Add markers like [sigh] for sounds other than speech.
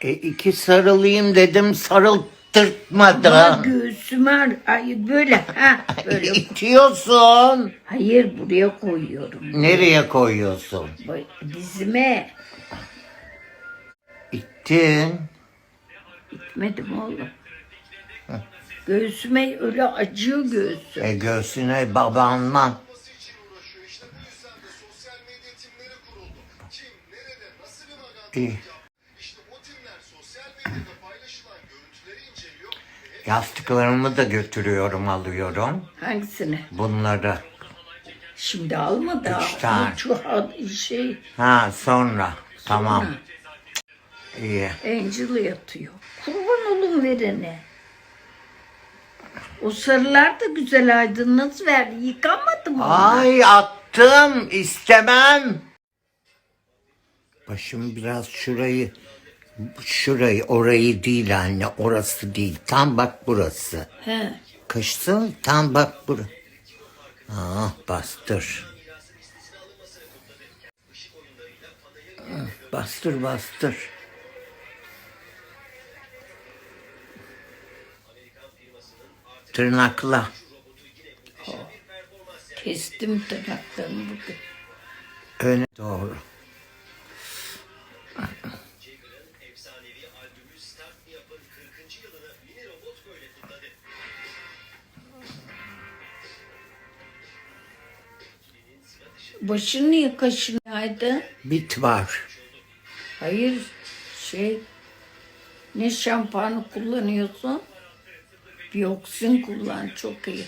E iki sarılayım dedim sarıltırtmadı. Ama göğsüme hayır böyle ha böyle. [laughs] İtiyorsun. Hayır buraya koyuyorum. Nereye koyuyorsun? Bak, Dizime İttin. gitmedim oğlum. Göğsüme öyle acıyor göğsüm. E göğsüne babanla. sosyal Yastıklarımı da götürüyorum alıyorum. Hangisini? Bunları. Şimdi alma da. Üç tane. Şu şey Ha sonra. Tamam. İyi. Angel yatıyor. Kurban olun verene. O sarılar da güzel aydınlat ver. Yıkamadım onu. Ay attım istemem. Başım biraz şurayı şurayı orayı değil anne orası değil tam bak burası. He. Kışsın tam bak bura. Ah bastır. Ah, Bastır bastır. Tırnakla. Kestim tırnaklarımı bugün. Öne doğru. Başın niye kaşınaydı? Bit var. Hayır şey ne şampuanı kullanıyorsun? Biyoksin kullan çok iyi.